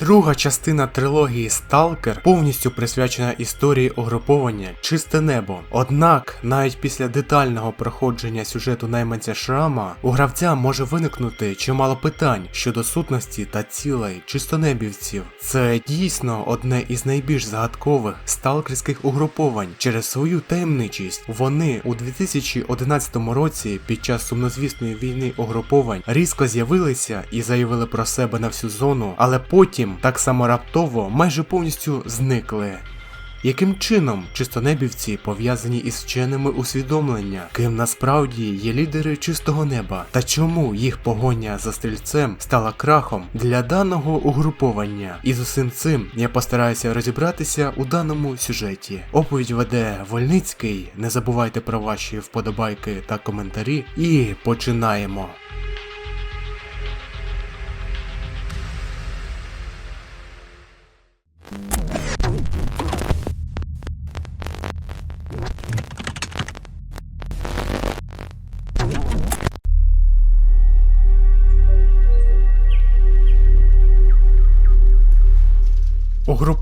Друга частина трилогії Сталкер повністю присвячена історії угруповання Чисте небо. Однак, навіть після детального проходження сюжету найманця Шрама, у гравця може виникнути чимало питань щодо сутності та цілей чистонебівців. Це дійсно одне із найбільш загадкових сталкерських угруповань через свою таємничість. Вони у 2011 році під час сумнозвісної війни угруповань різко з'явилися і заявили про себе на всю зону, але потім так само раптово майже повністю зникли. Яким чином чистонебівці пов'язані із вченими усвідомлення, ким насправді є лідери чистого неба, та чому їх погоня за стрільцем стала крахом для даного угруповання? І з усім цим я постараюся розібратися у даному сюжеті. Оповідь веде Вольницький. Не забувайте про ваші вподобайки та коментарі. І починаємо.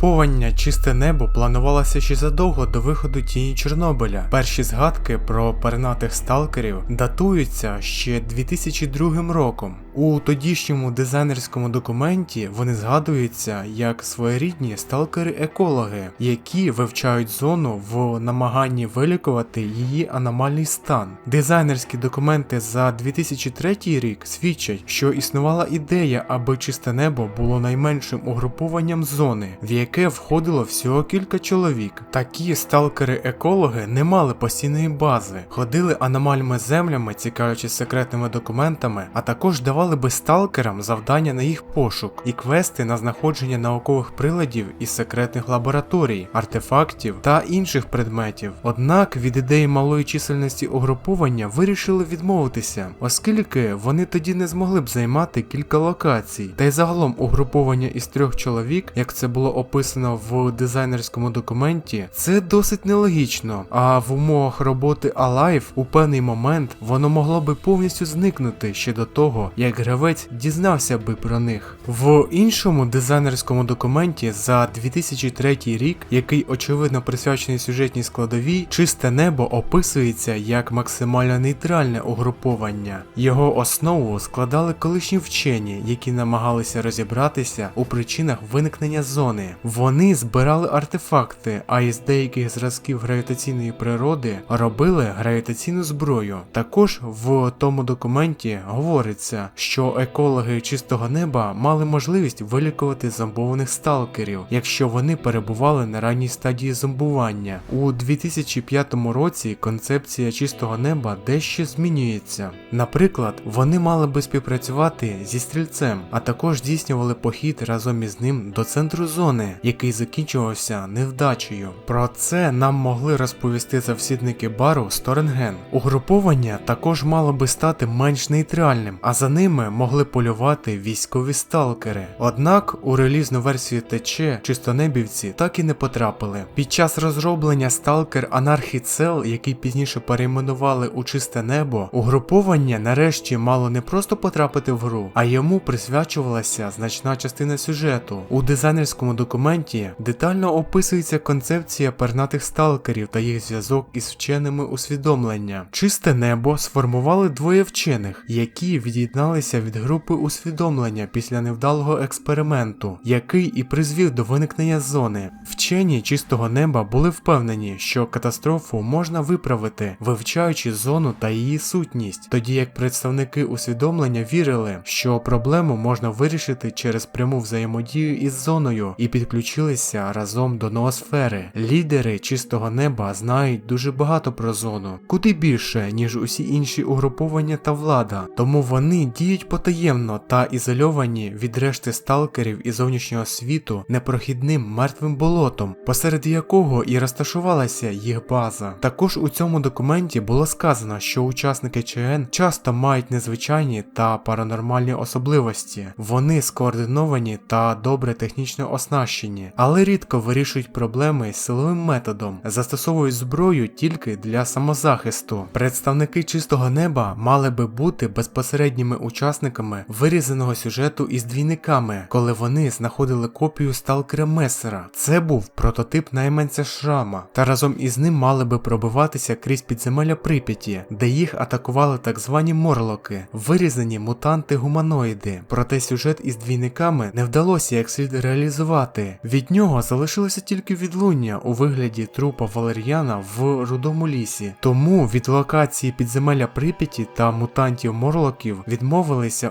Угруповання Чисте небо планувалося ще задовго до виходу тіні Чорнобиля. Перші згадки про пернатих сталкерів датуються ще 2002 роком. У тодішньому дизайнерському документі вони згадуються як своєрідні сталкери-екологи, які вивчають зону в намаганні вилікувати її аномальний стан. Дизайнерські документи за 2003 рік свідчать, що існувала ідея, аби чисте небо було найменшим угрупованням зони, в яке входило всього кілька чоловік. Такі сталкери-екологи не мали постійної бази, ходили аномальними землями, цікавлячись секретними документами, а також давали би сталкерам завдання на їх пошук і квести на знаходження наукових приладів із секретних лабораторій, артефактів та інших предметів. Однак від ідеї малої чисельності угруповання вирішили відмовитися, оскільки вони тоді не змогли б займати кілька локацій. Та й загалом угруповання із трьох чоловік, як це було описано в дизайнерському документі, це досить нелогічно. А в умовах роботи Alive у певний момент воно могло би повністю зникнути ще до того, як гравець дізнався би про них. В іншому дизайнерському документі за 2003 рік, який очевидно присвячений сюжетній складовій, чисте небо описується як максимально нейтральне угруповання. Його основу складали колишні вчені, які намагалися розібратися у причинах виникнення зони. Вони збирали артефакти, а із деяких зразків гравітаційної природи робили гравітаційну зброю. Також в тому документі говориться, що екологи чистого неба мали можливість вилікувати зомбованих сталкерів, якщо вони перебували на ранній стадії зомбування. У 2005 році концепція чистого неба дещо змінюється. Наприклад, вони мали би співпрацювати зі стрільцем, а також здійснювали похід разом із ним до центру зони, який закінчувався невдачею. Про це нам могли розповісти завсідники бару Сторенген. Угруповання також мало би стати менш нейтральним, а за ними могли полювати військові сталкери. Однак у релізну версію ТЧ чистонебівці так і не потрапили. Під час розроблення сталкер Анархіцел, який пізніше перейменували у чисте небо, угруповання нарешті мало не просто потрапити в гру, а йому присвячувалася значна частина сюжету. У дизайнерському документі детально описується концепція пернатих сталкерів та їх зв'язок із вченими усвідомлення. Чисте небо сформували двоє вчених, які від'єдналися від групи усвідомлення після невдалого експерименту, який і призвів до виникнення зони. Вчені чистого неба були впевнені, що катастрофу можна виправити, вивчаючи зону та її сутність, тоді як представники усвідомлення вірили, що проблему можна вирішити через пряму взаємодію із зоною і підключилися разом до ноосфери. Лідери чистого неба знають дуже багато про зону, куди більше, ніж усі інші угруповання та влада, тому вони діють потаємно та ізольовані від решти сталкерів і зовнішнього світу непрохідним мертвим болотом, посеред якого і розташувалася їх база. Також у цьому документі було сказано, що учасники ЧН часто мають незвичайні та паранормальні особливості. Вони скоординовані та добре технічно оснащені, але рідко вирішують проблеми силовим методом, застосовують зброю тільки для самозахисту. Представники чистого неба мали би бути безпосередніми учасниками учасниками вирізаного сюжету із двійниками, коли вони знаходили копію сталкера Месера. Це був прототип найманця Шрама, та разом із ним мали би пробиватися крізь підземелля Прип'яті, де їх атакували так звані морлоки, вирізані мутанти-гуманоїди. Проте сюжет із двійниками не вдалося як слід реалізувати. Від нього залишилося тільки відлуння у вигляді трупа Валер'яна в рудому лісі. Тому від локації підземелля Прип'яті та мутантів морлоків відмовилися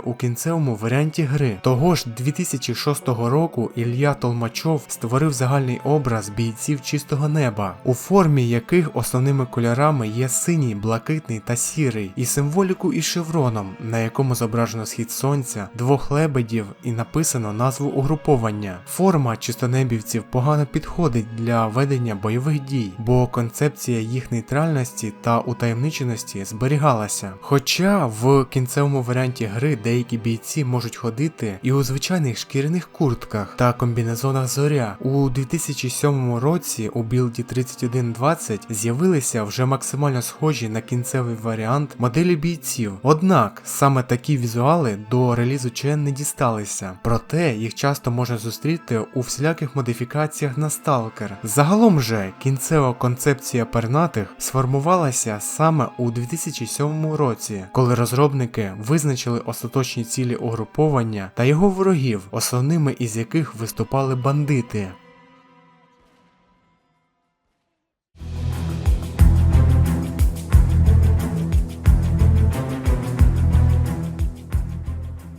у кінцевому варіанті гри. Того ж 2006 року Ілля Толмачов створив загальний образ бійців чистого неба, у формі яких основними кольорами є синій, блакитний та сірий, і символіку із шевроном, на якому зображено схід сонця, двох лебедів і написано назву угруповання. Форма чистонебівців погано підходить для ведення бойових дій, бо концепція їх нейтральності та утаємниченості зберігалася. Хоча в кінцевому варіанті гри деякі бійці можуть ходити і у звичайних шкіряних куртках та комбінезонах зоря. У 2007 році у білді 3120 з'явилися вже максимально схожі на кінцевий варіант моделі бійців. Однак саме такі візуали до релізу ЧН не дісталися, проте їх часто можна зустріти у всіляких модифікаціях на сталкер. Загалом же кінцева концепція пернатих сформувалася саме у 2007 році, коли розробники визначили остаточні цілі угруповання та його ворогів, основними із яких виступали бандити.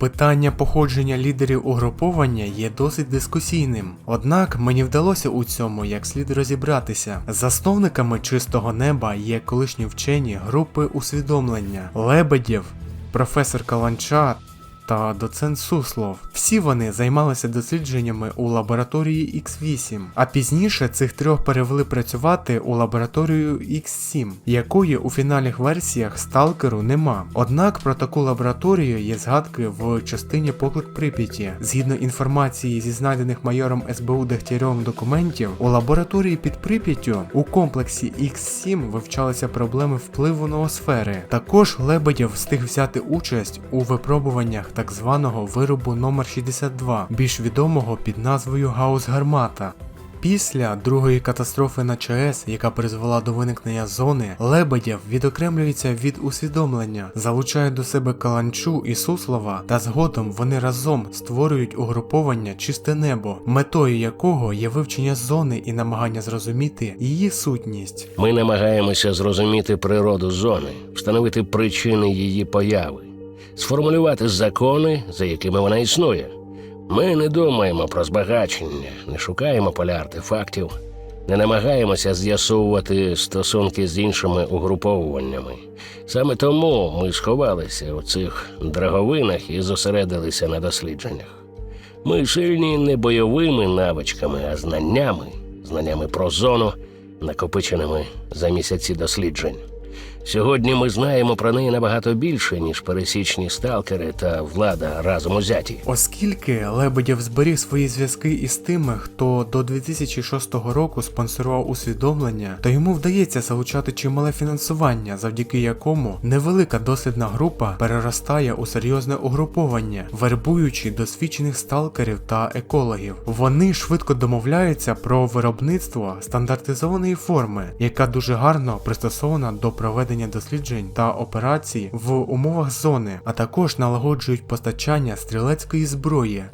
Питання походження лідерів угруповання є досить дискусійним, однак мені вдалося у цьому як слід розібратися. Засновниками чистого неба є колишні вчені групи усвідомлення Лебедєв, професор Каланча та доцент Суслов. Всі вони займалися дослідженнями у лабораторії X8, а пізніше цих трьох перевели працювати у лабораторію X7, якої у фінальних версіях сталкеру нема. Однак про таку лабораторію є згадки в частині поклик Прип'яті. Згідно інформації зі знайдених майором СБУ Дегтярьовим документів, у лабораторії під Прип'яттю у комплексі X7 вивчалися проблеми впливу ноосфери. Також Лебедєв встиг взяти участь у випробуваннях так званого виробу номер 62, більш відомого під назвою Гаус Гармата. Після другої катастрофи на ЧАЕС, яка призвела до виникнення зони, Лебедєв відокремлюється від усвідомлення, залучає до себе Каланчу і Суслова, та згодом вони разом створюють угруповання Чисте небо, метою якого є вивчення зони і намагання зрозуміти її сутність. Ми намагаємося зрозуміти природу зони, встановити причини її появи, сформулювати закони, за якими вона існує. Ми не думаємо про збагачення, не шукаємо поля артефактів, не намагаємося з'ясовувати стосунки з іншими угруповуваннями. Саме тому ми сховалися у цих драговинах і зосередилися на дослідженнях. Ми сильні не бойовими навичками, а знаннями, знаннями про зону, накопиченими за місяці досліджень. Сьогодні ми знаємо про неї набагато більше, ніж пересічні сталкери та влада разом узяті. Оскільки Лебедєв зберіг свої зв'язки із тими, хто до 2006 року спонсорував усвідомлення, то йому вдається залучати чимале фінансування, завдяки якому невелика дослідна група переростає у серйозне угруповання, вербуючи досвідчених сталкерів та екологів. Вони швидко домовляються про виробництво стандартизованої форми, яка дуже гарно пристосована до проведення досліджень та операцій в умовах зони, а також налагоджують постачання стрілецької зброї.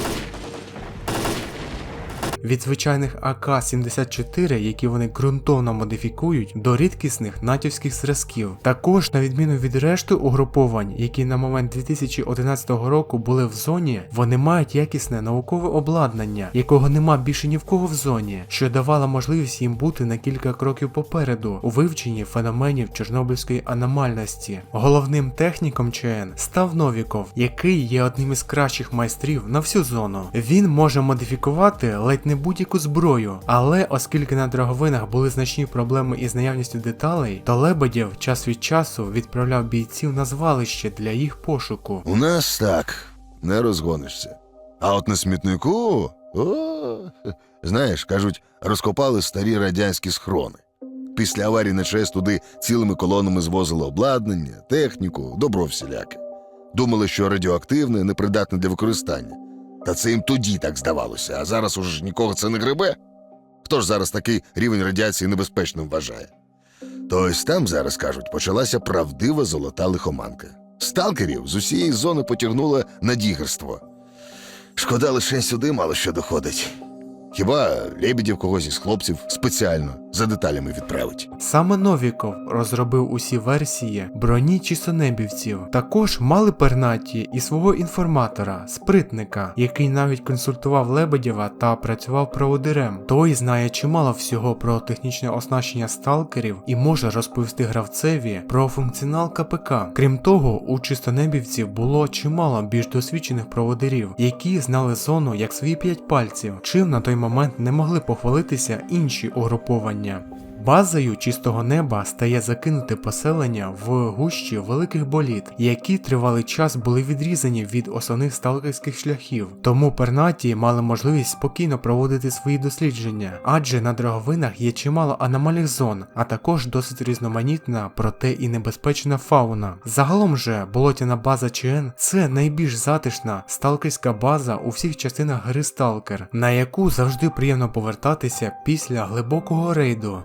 Від звичайних АК-74, які вони ґрунтовно модифікують, до рідкісних натівських зразків. Також, на відміну від решти угруповань, які на момент 2011 року були в зоні, вони мають якісне наукове обладнання, якого нема більше ні в кого в зоні, що давало можливість їм бути на кілька кроків попереду у вивченні феноменів Чорнобильської аномальності. Головним техніком ЧН став Новіков, який є одним із кращих майстрів на всю зону. Він може модифікувати ледь не будь-яку зброю, але оскільки на драговинах були значні проблеми із наявністю деталей, то Лебедєв час від часу відправляв бійців на звалище для їх пошуку. У нас так, не розгонишся. А от на смітнику. О, знаєш, кажуть, розкопали старі радянські схрони. Після аварії на ЧАЕС туди цілими колонами звозили обладнання, техніку, добро всіляке. Думали, що радіоактивне, непридатне для використання. Та це їм тоді так здавалося, а зараз уже нікого це не гребе. Хто ж зараз такий рівень радіації небезпечним вважає? То ось там зараз кажуть, почалася правдива золота лихоманка. Сталкерів з усієї зони потягнуло на дігерство. Шкода, лише сюди мало що доходить. Хіба Лебедєв когось із хлопців спеціально за деталями відправить? Саме Новіков розробив усі версії броні чистонебівців. Також мали пернаті і свого інформатора, спритника, який навіть консультував Лебедєва та працював проводирем. Той знає чимало всього про технічне оснащення сталкерів і може розповісти гравцеві про функціонал КПК. Крім того, у чистонебівців було чимало більш досвідчених проводирів, які знали зону як свої п'ять пальців, чим на той момент не могли похвалитися інші угруповання. Базою чистого неба стає закинуте поселення в гущі великих боліт, які тривалий час були відрізані від основних сталкерських шляхів. Тому пернаті мали можливість спокійно проводити свої дослідження, адже на дороговинах є чимало аномальних зон, а також досить різноманітна, проте і небезпечна фауна. Загалом же болотяна база ЧН це найбільш затишна сталкерська база у всіх частинах гри Сталкер, на яку завжди приємно повертатися після глибокого рейду.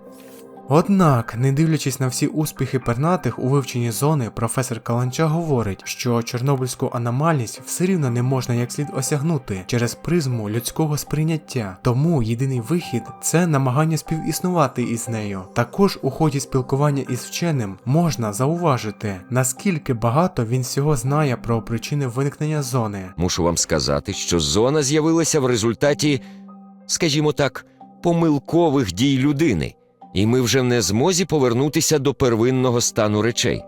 Однак, не дивлячись на всі успіхи пернатих у вивченні зони, професор Каланча говорить, що чорнобильську аномальність все рівно не можна як слід осягнути через призму людського сприйняття. Тому єдиний вихід це намагання співіснувати із нею. Також у ході спілкування із вченим можна зауважити, наскільки багато він всього знає про причини виникнення зони. Мушу вам сказати, що зона з'явилася в результаті, скажімо так, помилкових дій людини, і ми вже не змозі повернутися до первинного стану речей.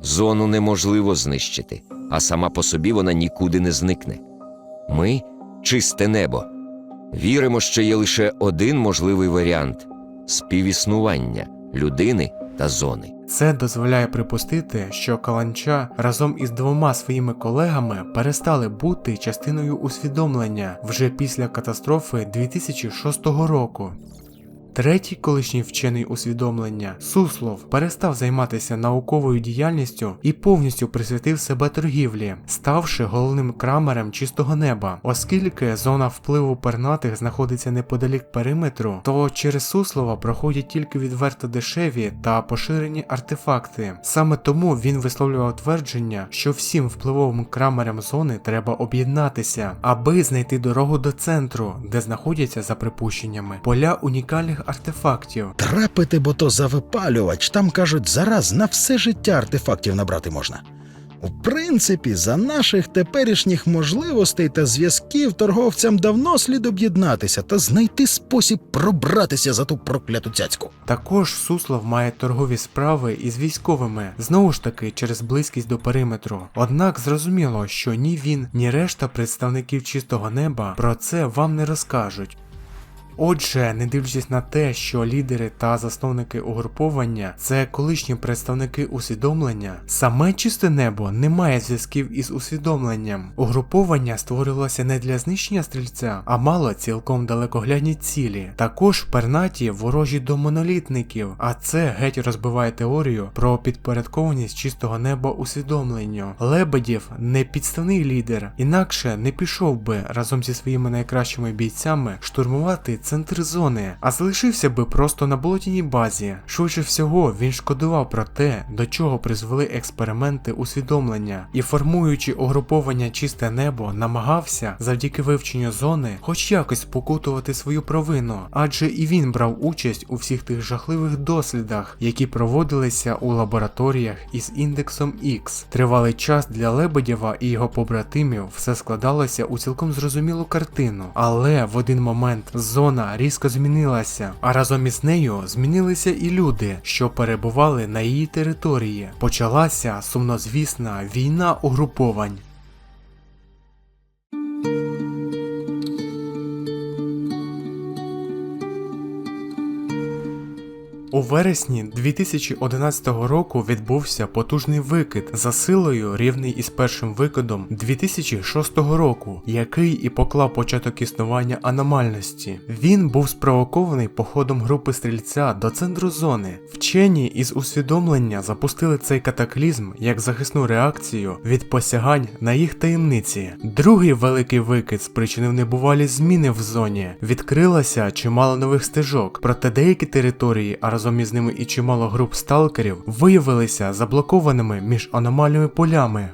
Зону неможливо знищити, а сама по собі вона нікуди не зникне. Ми чисте небо. Віримо, що є лише один можливий варіант співіснування людини та зони. Це дозволяє припустити, що Каланча разом із двома своїми колегами перестали бути частиною усвідомлення вже після катастрофи 2006 року. Третій колишній вчений усвідомлення Суслов перестав займатися науковою діяльністю і повністю присвятив себе торгівлі, ставши головним крамером чистого неба. Оскільки зона впливу пернатих знаходиться неподалік периметру, то через Суслова проходять тільки відверто дешеві та поширені артефакти. Саме тому він висловлював твердження, що всім впливовим крамерам зони треба об'єднатися, аби знайти дорогу до центру, де знаходяться за припущеннями поля унікальних артефактів. Трапити, бо то завипалювач. Там кажуть, зараз на все життя артефактів набрати можна. У принципі, за наших теперішніх можливостей та зв'язків торговцям давно слід об'єднатися та знайти спосіб пробратися за ту прокляту цяцьку. Також Суслов має торгові справи із військовими, знову ж таки через близькість до периметру. Однак зрозуміло, що ні він, ні решта представників чистого неба про це вам не розкажуть. Отже, не дивлячись на те, що лідери та засновники угруповання це колишні представники усвідомлення, саме чисте небо не має зв'язків із усвідомленням. Угруповання створювалося не для знищення стрільця, а мало цілком далекоглядні цілі. Також пернаті ворожі до монолітників, а це геть розбиває теорію про підпорядкованість чистого неба усвідомленню. Лебедєв не підставний лідер, інакше не пішов би разом зі своїми найкращими бійцями штурмувати центр зони, а залишився би просто на болотяній базі. Швидше всього, він шкодував про те, до чого призвели експерименти усвідомлення, і формуючи угруповання чисте небо, намагався завдяки вивченню зони хоч якось покутувати свою провину, адже і він брав участь у всіх тих жахливих дослідах, які проводилися у лабораторіях із індексом X. Тривалий час для Лебедєва і його побратимів все складалося у цілком зрозумілу картину, але в один момент зона різко змінилася, а разом із нею змінилися і люди, що перебували на її території. Почалася сумнозвісна війна угруповань. У вересні 2011 року відбувся потужний викид за силою рівний із першим викидом 2006 року, який і поклав початок існування аномальності. Він був спровокований походом групи стрільця до центру зони. Вчені із усвідомлення запустили цей катаклізм як захисну реакцію від посягань на їх таємниці. Другий великий викид спричинив небувалі зміни в зоні. Відкрилося чимало нових стежок, проте деякі території, а разом із ними і чимало груп сталкерів, виявилися заблокованими між аномальними полями.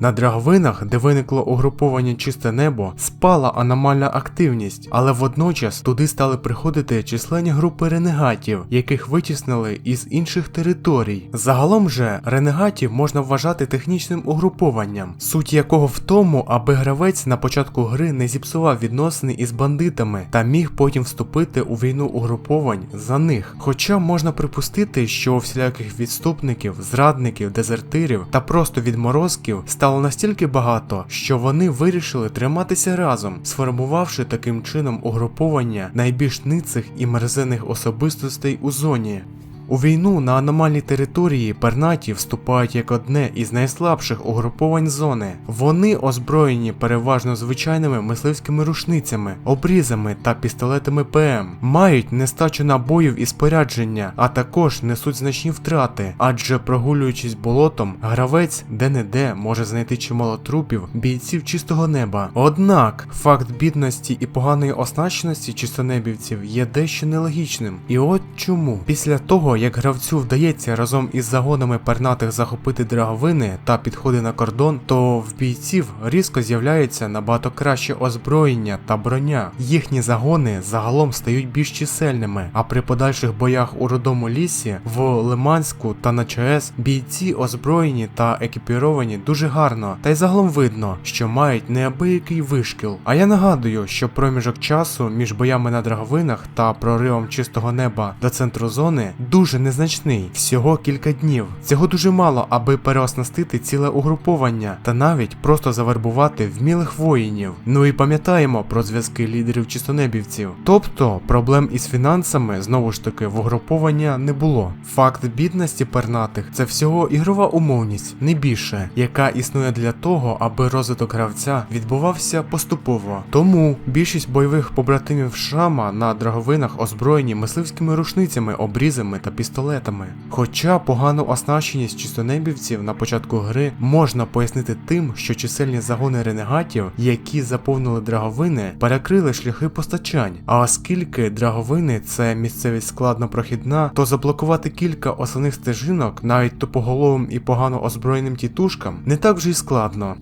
На драговинах, де виникло угруповання чисте небо, спала аномальна активність, але водночас туди стали приходити численні групи ренегатів, яких витіснили із інших територій. Загалом же ренегатів можна вважати технічним угрупованням, суть якого в тому, аби гравець на початку гри не зіпсував відносини із бандитами та міг потім вступити у війну угруповань за них. Хоча можна припустити, що всіляких відступників, зрадників, дезертирів та просто відморозків стало настільки багато, що вони вирішили триматися разом, сформувавши таким чином угруповання найбільш ницих і мерзених особистостей у зоні. У війну на аномальній території пернаті вступають як одне із найслабших угруповань зони. Вони озброєні переважно звичайними мисливськими рушницями, обрізами та пістолетами ПМ, мають нестачу набоїв і спорядження, а також несуть значні втрати, адже прогулюючись болотом, гравець де-не-де може знайти чимало трупів бійців чистого неба. Однак факт бідності і поганої оснащеності чистонебівців є дещо нелогічним. І от чому після того, як гравцю вдається разом із загонами пернатих захопити драговини та підходи на кордон, то в бійців різко з'являється набагато краще озброєння та броня. Їхні загони загалом стають більш чисельними, а при подальших боях у родому лісі, в Лиманську та на ЧАЕС бійці озброєні та екіпіровані дуже гарно, та й загалом видно, що мають неабиякий вишкіл. А я нагадую, що проміжок часу між боями на драговинах та проривом чистого неба до центру зони дуже незначний, всього кілька днів. Цього дуже мало, аби переоснастити ціле угруповання та навіть просто завербувати вмілих воїнів. Ну і пам'ятаємо про зв'язки лідерів чистонебівців. Тобто проблем із фінансами знову ж таки в угруповання не було. Факт бідності пернатих це всього ігрова умовність, не більше, яка існує для того, аби розвиток гравця відбувався поступово. Тому більшість бойових побратимів Шрама на драговинах озброєні мисливськими рушницями, обрізами та пістолетами. Хоча погану оснащеність чистонебівців на початку гри можна пояснити тим, що чисельні загони ренегатів, які заповнили драговини, перекрили шляхи постачань. А оскільки драговини це місцевість складно прохідна, то заблокувати кілька основних стежинок навіть тупоголовим і погано озброєним тітушкам не так вже й складно.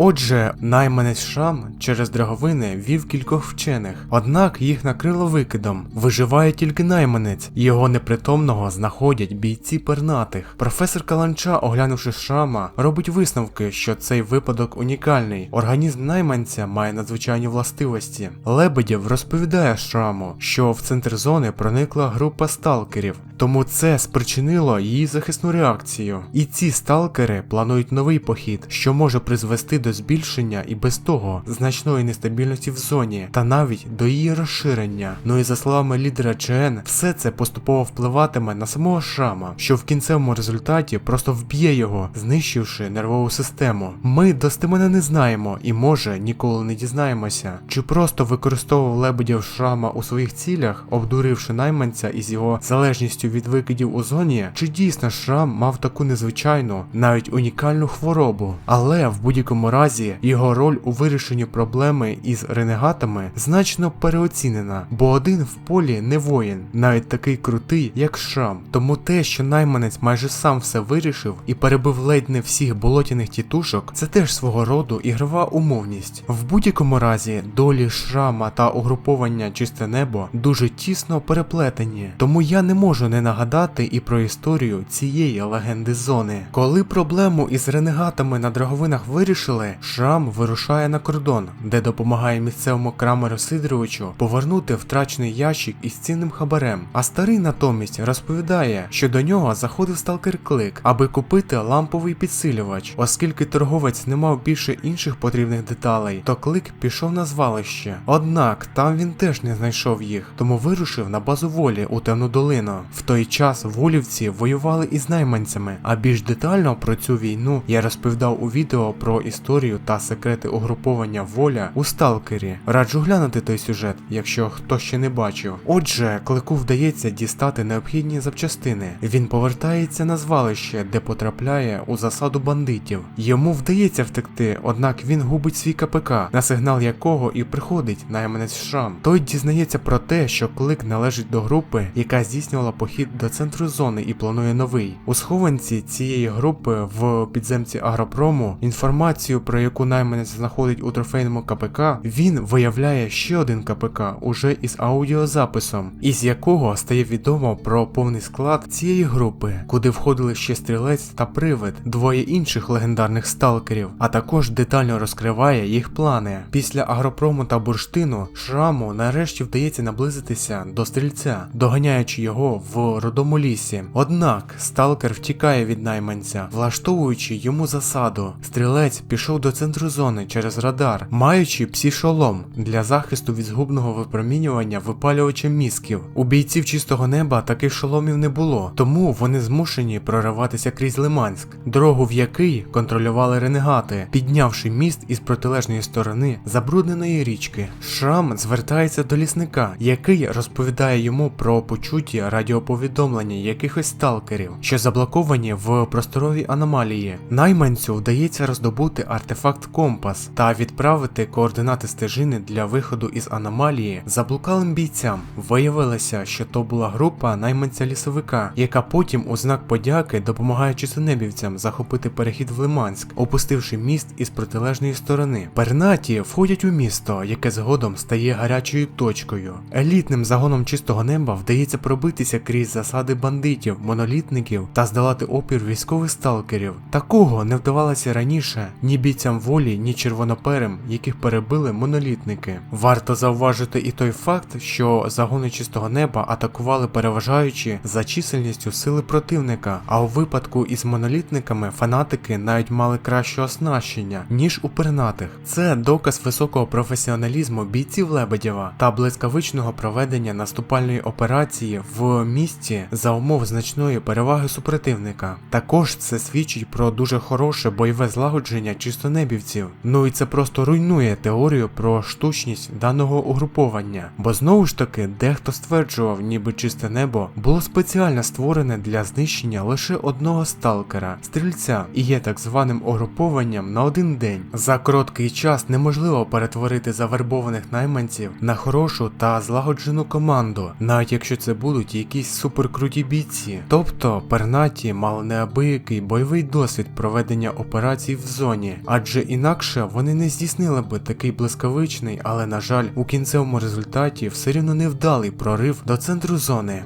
Отже, найманець Шрам через драговини вів кількох вчених, однак їх накрило викидом. Виживає тільки найманець, його непритомного знаходять бійці пернатих. Професор Каланча, оглянувши шрама, робить висновки, що цей випадок унікальний. Організм найманця має надзвичайні властивості. Лебедєв розповідає шраму, що в центр зони проникла група сталкерів, тому це спричинило її захисну реакцію. І ці сталкери планують новий похід, що може призвести до збільшення і без того значної нестабільності в зоні, та навіть до її розширення. Ну і за словами лідера ЧН, все це поступово впливатиме на самого шрама, що в кінцевому результаті просто вб'є його, знищивши нервову систему. Ми достеменно не знаємо і може ніколи не дізнаємося, чи просто використовував лебедів шрама у своїх цілях, обдуривши найманця із його залежністю від викидів у зоні, чи дійсно шрам мав таку незвичайну, навіть унікальну хворобу. Але в будь-якому разі його роль у вирішенні проблеми із ренегатами значно переоцінена, бо один в полі не воїн, навіть такий крутий, як шрам. Тому те, що найманець майже сам все вирішив і перебив ледь не всіх болотяних тітушок, це теж свого роду ігрова умовність. В будь-якому разі долі шрама та угруповання чисте небо дуже тісно переплетені, тому я не можу не нагадати і про історію цієї легенди зони. Коли проблему із ренегатами на драговинах вирішили, Шрам вирушає на кордон, де допомагає місцевому крамеру Сидоровичу повернути втрачений ящик із цінним хабарем. А старий натомість розповідає, що до нього заходив сталкер Клик, аби купити ламповий підсилювач. Оскільки торговець не мав більше інших потрібних деталей, то клик пішов на звалище. Однак там він теж не знайшов їх, тому вирушив на базу волі у темну долину. В той час волівці воювали із найманцями, а більш детально про цю війну я розповідав у відео про історію та секрети угруповання воля у сталкері. Раджу глянути той сюжет, якщо хто ще не бачив. Отже, клику вдається дістати необхідні запчастини. Він повертається на звалище, де потрапляє у засаду бандитів. Йому вдається втекти, однак він губить свій КПК, на сигнал якого і приходить найманець Шрам. Той дізнається про те, що клик належить до групи, яка здійснювала похід до центру зони і планує новий. У схованці цієї групи в підземці Агропрому інформацію, про яку найманець знаходить у трофейному КПК, він виявляє ще один КПК уже із аудіозаписом, із якого стає відомо про повний склад цієї групи, куди входили ще стрілець та привид, двоє інших легендарних сталкерів, а також детально розкриває їх плани. Після агропрому та бурштину шраму нарешті вдається наблизитися до стрільця, доганяючи його в родому лісі. Однак сталкер втікає від найманця, влаштовуючи йому засаду. Стрілець пішов до центру зони через радар, маючи псі-шолом для захисту від згубного випромінювання випалювача мізків. У бійців чистого неба таких шоломів не було, тому вони змушені прориватися крізь Лиманськ, дорогу в який контролювали ренегати, піднявши міст із протилежної сторони забрудненої річки. Шрам звертається до лісника, який розповідає йому про почуті радіоповідомлення якихось сталкерів, що заблоковані в просторовій аномалії. Найманцю вдається роздобути артефакт компас та відправити координати стежини для виходу із аномалії заблукалим бійцям. Виявилося, що то була група найманця лісовика, яка потім у знак подяки допомагає чисонебівцям захопити перехід в Лиманськ, опустивши міст із протилежної сторони. Пернаті входять у місто, яке згодом стає гарячою точкою. Елітним загоном чистого неба вдається пробитися крізь засади бандитів, монолітників та здолати опір військових сталкерів. Такого не вдавалося раніше ні бійцям волі, ні червоноперим, яких перебили монолітники. Варто зауважити і той факт, що загони чистого неба атакували переважаючи за чисельністю сили противника, а у випадку із монолітниками фанатики навіть мали краще оснащення, ніж у пернатих. Це доказ високого професіоналізму бійців Лебедєва та блискавичного проведення наступальної операції в місті за умов значної переваги супротивника. Також це свідчить про дуже хороше бойове злагодження чистонебівців. Ну і це просто руйнує теорію про штучність даного угруповання, бо знову ж таки дехто стверджував, ніби чисте небо було спеціально створене для знищення лише одного сталкера, стрільця, і є так званим угрупованням на один день. За короткий час неможливо перетворити завербованих найманців на хорошу та злагоджену команду, навіть якщо це будуть якісь суперкруті бійці. Тобто пернаті мали неабиякий бойовий досвід проведення операцій в зоні, адже інакше вони не здійснили би такий блискавичний, але на жаль, у кінцевому результаті все рівно невдалий прорив до центру зони.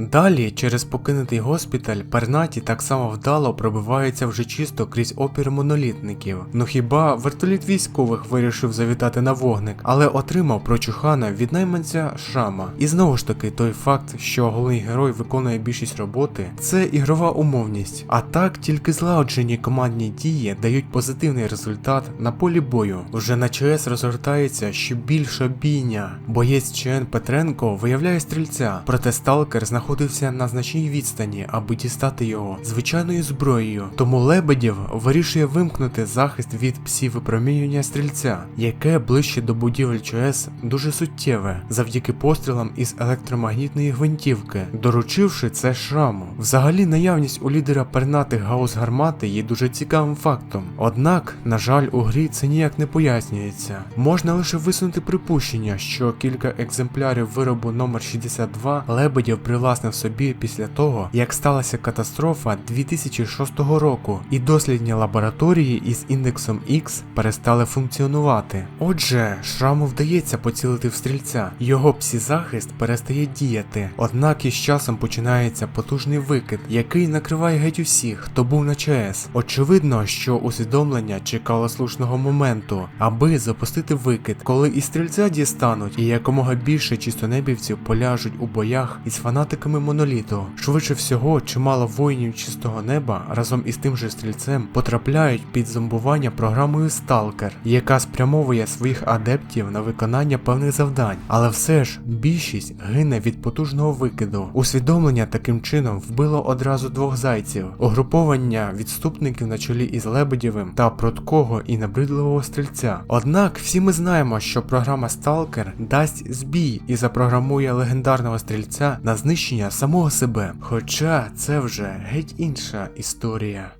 Далі, через покинутий госпіталь, пернаті так само вдало пробиваються вже чисто крізь опір монолітників. Ну хіба вертоліт військових вирішив завітати на вогник, але отримав прочухана від найманця Шрама. І знову ж таки, той факт, що головний герой виконує більшість роботи, це ігрова умовність. А так тільки злагоджені командні дії дають позитивний результат на полі бою. Вже на ЧС розгортається ще більша бійня. Боєць ЧН Петренко виявляє стрільця, проте сталкер знаходиться на значній відстані, аби дістати його звичайною зброєю. Тому Лебедєв вирішує вимкнути захист від псі-випромінювання стрільця, яке ближче до будівель ЧС дуже суттєве, завдяки пострілам із електромагнітної гвинтівки, доручивши це шраму. Взагалі, наявність у лідера пернатих гаус гармати є дуже цікавим фактом. Однак, на жаль, у грі це ніяк не пояснюється. Можна лише висунути припущення, що кілька екземплярів виробу номер 62 Лебедєв привласнив привласнив собі після того, як сталася катастрофа 2006 року, і дослідні лабораторії із індексом X перестали функціонувати. Отже, шраму вдається поцілити в стрільця, його псі-захист перестає діяти, однак із часом починається потужний викид, який накриває геть усіх, хто був на ЧАЕС. Очевидно, що усвідомлення чекало слушного моменту, аби запустити викид, коли і стрільця дістануть, і якомога більше чистонебівців поляжуть у боях із фанатиками моноліту. Швидше всього, чимало воїнів чистого неба разом із тим же стрільцем потрапляють під зомбування програмою Сталкер, яка спрямовує своїх адептів на виконання певних завдань, але все ж більшість гине від потужного викиду. Усвідомлення таким чином вбило одразу двох зайців: угруповання відступників на чолі із Лебедєвим та пруткого і набридливого стрільця. Однак всі ми знаємо, що програма Сталкер дасть збій і запрограмує легендарного стрільця на знищення самого себе. Хоча це вже геть інша історія.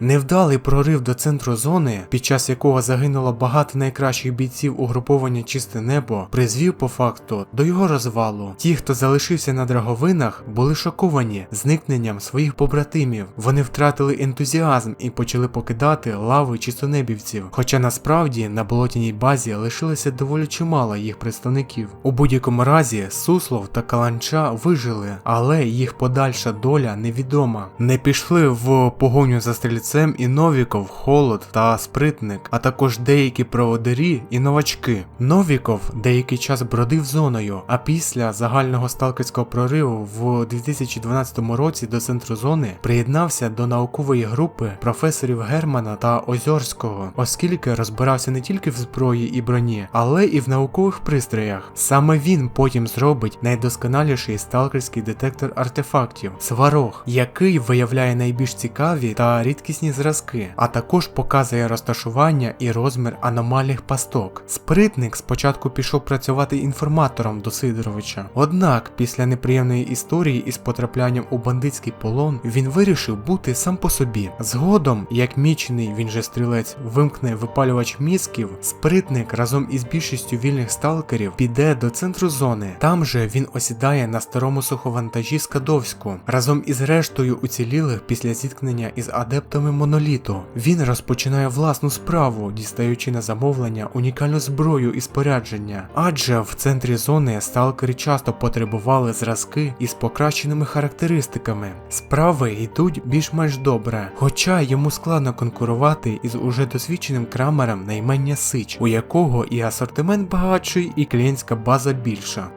Невдалий прорив до центру зони, під час якого загинуло багато найкращих бійців угруповання Чисте небо, призвів по факту до його розвалу. Ті, хто залишився на драговинах, були шоковані зникненням своїх побратимів. Вони втратили ентузіазм і почали покидати лави чистонебівців. Хоча насправді на болотяній базі лишилося доволі чимало їх представників. У будь-якому разі Суслов та Каланча вижили, але їх подальша доля невідома. Не пішли в погоню за стрільцем і Новіков, Холод та Спритник, а також деякі проводирі і новачки. Новіков деякий час бродив зоною, а після загального сталкерського прориву в 2012 році до центру зони приєднався до наукової групи професорів Германа та Озьорського, оскільки розбирався не тільки в зброї і броні, але і в наукових пристроях. Саме він потім зробить найдосконаліший сталкерський детектор артефактів сварог, який виявляє найбільш цікаві та рідкісні зразки, а також показує розташування і розмір аномальних пасток. Спритник спочатку пішов працювати інформатором до Сидоровича. Однак, після неприємної історії із потраплянням у бандитський полон, він вирішив бути сам по собі. Згодом, як мічений він же стрілець, вимкне випалювач мізків, спритник разом із більшістю вільних сталкерів піде до центру зони. Там же він осідає на старому суховантажі Скадовську разом із рештою уцілілих після зіткнення із адептами моноліту. Він розпочинає власну справу, дістаючи на замовлення унікальну зброю і спорядження. Адже в центрі зони сталкери часто потребували зразки із покращеними характеристиками. Справи йдуть більш-менш добре, хоча йому складно конкурувати із уже досвідченим крамером наймення Сич, у якого і асортимент багатший, і клієнтська база більша.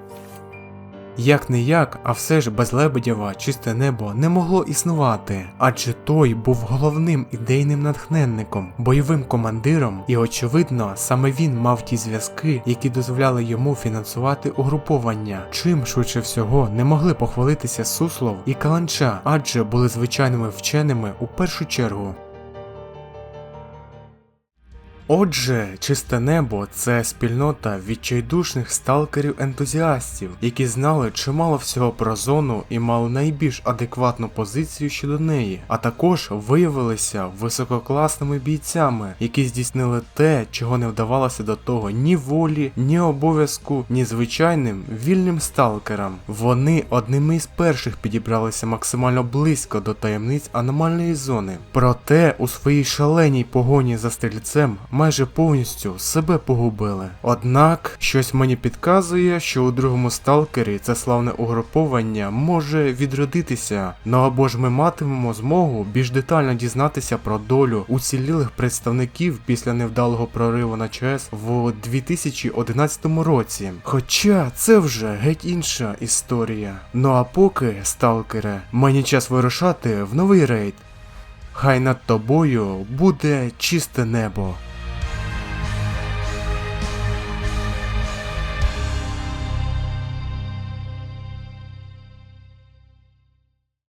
Як не як, а все ж без Лебедєва чисте небо не могло існувати, адже той був головним ідейним натхненником, бойовим командиром, і очевидно, саме він мав ті зв'язки, які дозволяли йому фінансувати угруповання, чим швидше всього не могли похвалитися Суслов і Каланча, адже були звичайними вченими у першу чергу. Отже, чисте небо це спільнота відчайдушних сталкерів-ентузіастів, які знали чимало всього про зону і мали найбільш адекватну позицію щодо неї, а також виявилися висококласними бійцями, які здійснили те, чого не вдавалося до того ні волі, ні обов'язку, ні звичайним вільним сталкерам. Вони одними із перших підібралися максимально близько до таємниць аномальної зони. Проте у своїй шаленій погоні за стрільцем майже повністю себе погубили. Однак щось мені підказує, що у другому сталкері це славне угруповання може відродитися. Ну або ж ми матимемо змогу більш детально дізнатися про долю уцілілих представників після невдалого прориву на ЧС в 2011 році. Хоча це вже геть інша історія. Ну а поки, сталкере, мені час вирушати в новий рейд. Хай над тобою буде чисте небо.